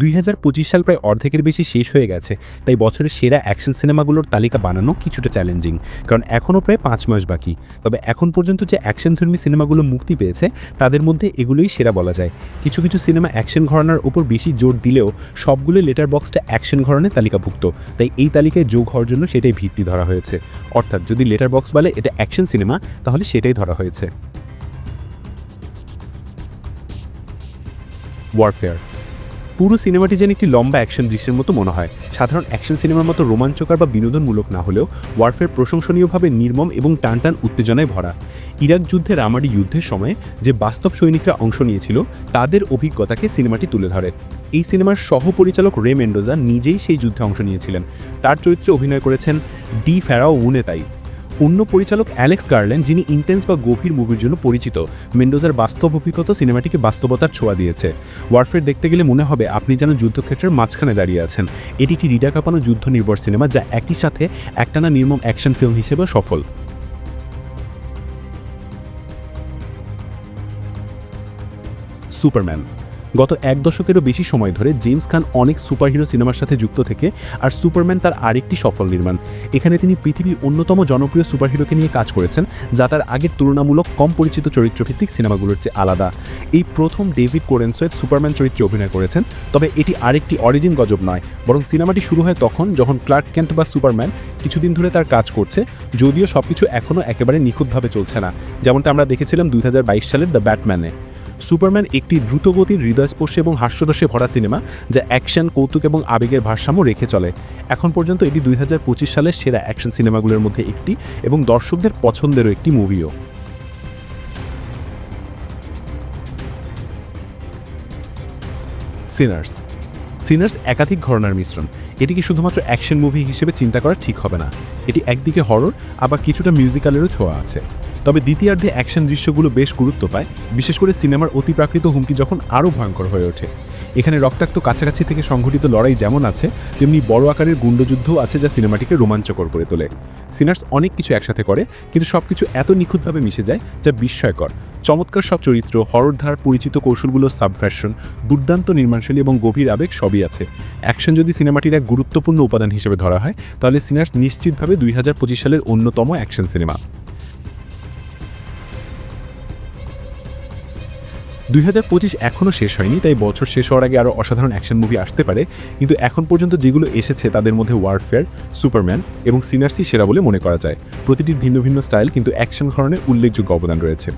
দুই হাজার পঁচিশ সাল প্রায় অর্ধেকের বেশি শেষ হয়ে গেছে, তাই বছরের সেরা অ্যাকশন সিনেমাগুলোর তালিকা বানানো কিছুটা চ্যালেঞ্জিং কারণ এখনও প্রায় পাঁচ মাস বাকি। তবে এখন পর্যন্ত যে অ্যাকশনধর্মী সিনেমাগুলো মুক্তি পেয়েছে, তাদের মধ্যে এগুলোই সেরা বলা যায়। কিছু কিছু সিনেমা অ্যাকশন ঘরানার উপর বেশি জোর দিলেও সবগুলো লেটার বক্সটা অ্যাকশন ঘরানায় তালিকাভুক্ত, তাই এই তালিকায় যোগ হওয়ার জন্য সেটাই ভিত্তি ধরা হয়েছে। অর্থাৎ যদি লেটার বক্স বলে এটা অ্যাকশন সিনেমা তাহলে সেটাই ধরা হয়েছে। ওয়ারফেয়ার পুরো সিনেমাটি যেন একটি লম্বা অ্যাকশন দৃশ্যের মতো মনে হয়। সাধারণ অ্যাকশন সিনেমার মতো রোমাঞ্চকর বা বিনোদনমূলক না হলেও ওয়ারফেয়ার প্রশংসনীয়ভাবে নির্মম এবং টানটান উত্তেজনায় ভরা। ইরাক যুদ্ধের আমাডি যুদ্ধের সময় যে বাস্তব সৈনিকরা অংশ নিয়েছিল, তাদের অভিজ্ঞতাকে সিনেমাটি তুলে ধরে। এই সিনেমার সহ-পরিচালক রে মেন্ডোজা নিজেই সেই যুদ্ধে অংশ নিয়েছিলেন। তার চরিত্রে অভিনয় করেছেন ডি ফেরাও উনেতাই। অন্য পরিচালক অ্যালেক্স গার্লেন যিনি ইন্টেন্স বা গভীর মুভির জন্য পরিচিত মেন্ডোজার বাস্তব অভিজ্ঞতা সিনেমাটিকে বাস্তবতার ছোঁয়া দিয়েছে। ওয়ারফেয়ার দেখতে গেলে মনে হবে আপনি যেন যুদ্ধক্ষেত্রের মাঝখানে দাঁড়িয়ে আছেন। এটি একটি হৃদয় কাঁপানো যুদ্ধ নির্ভর সিনেমা যা একই সাথে একটানা নির্মম অ্যাকশন ফিল্ম হিসেবে সফল। সুপারম্যান গত এক দশকেরও বেশি সময় ধরে জেমস খান অনেক সুপারহিরো সিনেমার সাথে যুক্ত থেকে আর সুপারম্যান তার আরেকটি সফল নির্মাণ। এখানে তিনি পৃথিবীর অন্যতম জনপ্রিয় সুপারহিরোকে নিয়ে কাজ করেছেন, যা তার আগের তুলনামূলক কম পরিচিত চরিত্রভিত্তিক সিনেমাগুলোর চেয়ে আলাদা। এই প্রথম ডেভিড কোরেনসোয়েট সুপারম্যান চরিত্রে অভিনয় করেছেন, তবে এটি আরেকটি অরিজিন গজব নয়, বরং সিনেমাটি শুরু হয় তখন যখন ক্লার্ক ক্যান্ট বা সুপারম্যান কিছুদিন ধরে তার কাজ করছে, যদিও সবকিছু এখনও একেবারে নিখুঁতভাবে চলছে না, যেমনটা আমরা দেখেছিলাম দুই হাজার বাইশ সালের দ্য ব্যাটম্যানে। সুপারম্যান একটি দ্রুতগতির হৃদয়স্পর্শী এবং হাস্যরসে ভরা সিনেমা যা অ্যাকশন, কৌতুক এবং আবেগের ভারসাম্য রেখে চলে। এখন পর্যন্ত এটি দুই সালের সেরা অ্যাকশন সিনেমাগুলোর মধ্যে একটি এবং দর্শকদের পছন্দেরও একটি মুভিও। সিনার্স। সিনার্স একাধিক ঘরনার মিশ্রণ। এটিকে শুধুমাত্র অ্যাকশন মুভি হিসেবে চিন্তা করা ঠিক হবে না। এটি একদিকে হরর, আবার কিছুটা মিউজিক্যালেরও ছোঁয়া আছে। তবে দ্বিতীয়ার্ধে অ্যাকশন দৃশ্যগুলো বেশ গুরুত্ব পায়, বিশেষ করে সিনেমার অতিপ্রাকৃত হুমকি যখন আরও ভয়ঙ্কর হয়ে ওঠে। এখানে রক্তাক্ত কাছাকাছি থেকে সংঘটিত লড়াই যেমন আছে, তেমনি বড় আকারের গুণ্ডযুদ্ধও আছে যা সিনেমাটিকে রোমাঞ্চকর করে তোলে। সিনার্স অনেক কিছু একসাথে করে, কিন্তু সব কিছু এত নিখুঁতভাবে মিশে যায় যা বিস্ময়কর। চমৎকার সব চরিত্র, হররধার, পরিচিত কৌশলগুলো, সাবফ্যাশন, দুর্দান্ত নির্মাণশৈলী এবং গভীর আবেগ সবই আছে। অ্যাকশন যদি সিনেমাটির এক গুরুত্বপূর্ণ উপাদান হিসেবে ধরা হয়, তাহলে সিনার্স নিশ্চিতভাবে দুই হাজার পঁচিশ সালের অন্যতম অ্যাকশন সিনেমা। দুই হাজার পঁচিশ এখনও শেষ হয়নি, তাই বছর শেষ হওয়ার আগে আরও অসাধারণ অ্যাকশন মুভি আসতে পারে। কিন্তু এখন পর্যন্ত যেগুলো এসেছে তাদের মধ্যে ওয়ারফেয়ার সুপারম্যান এবং সিনার্সি সেরা বলে মনে করা যায়। প্রতিটির ভিন্ন ভিন্ন স্টাইল কিন্তু অ্যাকশন ধরনের উল্লেখযোগ্য অবদান রয়েছে।